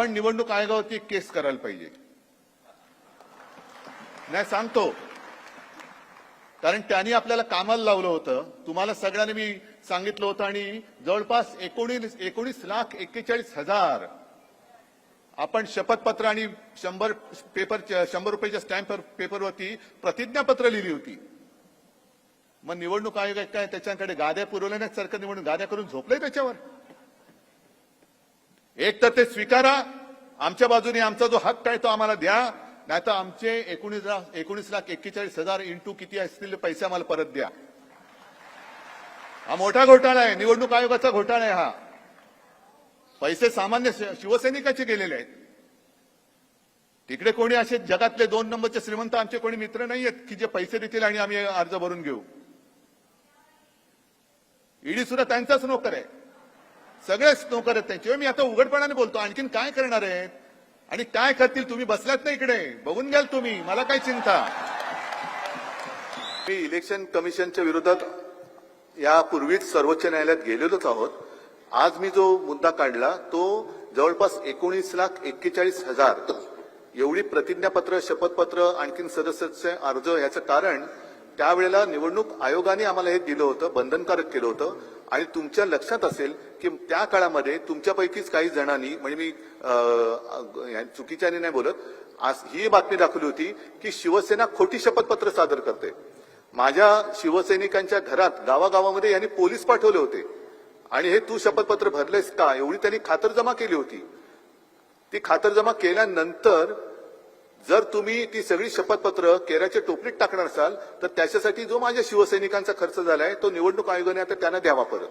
आपण निवडणूक आयोगावरती केस करायला पाहिजे. नाही सांगतो. कारण त्यांनी आपल्याला कामाला लावलं होतं. तुम्हाला सगळ्यांनी मी सांगितलं होतं आणि जवळपास एकोणीस एकोणीस लाख एक्केचाळीस हजार आपण शपथपत्र आणि शंभर पेपर शंभर रुपयाच्या स्टॅम्प पेपरवरती प्रतिज्ञापत्र लिहिली होती. मग निवडणूक आयोग आहे काय त्याच्याकडे गाद्या पुरवल्या नाही सरकार निवडणूक गाद्या करून झोपलंय त्याच्यावर. एक तर ते स्वीकारा. आमच्या बाजूने आमचा जो हक्क आहे तो आम्हाला द्या. नाही तर आमचे एकोणीस लाख एकोणीस लाख एक्केचाळीस हजार इंटू किती असतील पैसे आम्हाला परत द्या. हा मोठा घोटाळा आहे. निवडणूक आयोगाचा घोटाळा आहे हा. पैसे सामान्य शिवसैनिकाचे गेलेले आहेत. तिकडे कोणी असे जगातले दोन नंबरचे श्रीमंत आमचे कोणी मित्र नाही आहेत की जे पैसे देतील आणि आम्ही अर्ज भरून घेऊ. ईडी सुद्धा त्यांचाच नोकर आहे. सगळेच नोकर आहेत त्यांचे. मी आता उघडपणाने बोलतो. आणखीन काय करणार आहेत? आणि काय करतील? तुम्ही बसलात ना इकडे. बघून घ्याल तुम्ही. मला काय चिंता. मी इलेक्शन कमिशनच्या विरोधात यापूर्वीच सर्वोच्च न्यायालयात गेलेलोच आहोत. आज मी जो मुद्दा काढला तो जवळपास एकोणीस लाख एक्केचाळीस हजार एवढी प्रतिज्ञापत्र शपथपत्र आणखीन सदस्याचे अर्ज याचं कारण त्यावेळेला निवडणूक आयोगाने आम्हाला हे दिलं होतं बंधनकारक केलं होतं. आणि तुमच्या लक्षात असेल की त्या काळामध्ये तुमच्यापैकीच काही जणांनी म्हणजे मी चुकीच्याने नाही बोलत आज ही बातमी दाखवली होती की शिवसेना खोटी शपथपत्र सादर करते. माझ्या शिवसैनिकांच्या घरात गावागावामध्ये यांनी पोलीस पाठवले होते. आणि हे तू शपथपत्र भरलेस का? एवढी त्यांनी खातरजमा केली होती. ती खातरजमा केल्यानंतर जर तुम्ही ती सगळी शपथपत्र केराच्या टोपलीत टाकणार असाल तर त्याच्यासाठी जो माझ्या शिवसैनिकांचा खर्च झालाय तो निवडणूक आयोगाने आता त्यांना द्यावा परत.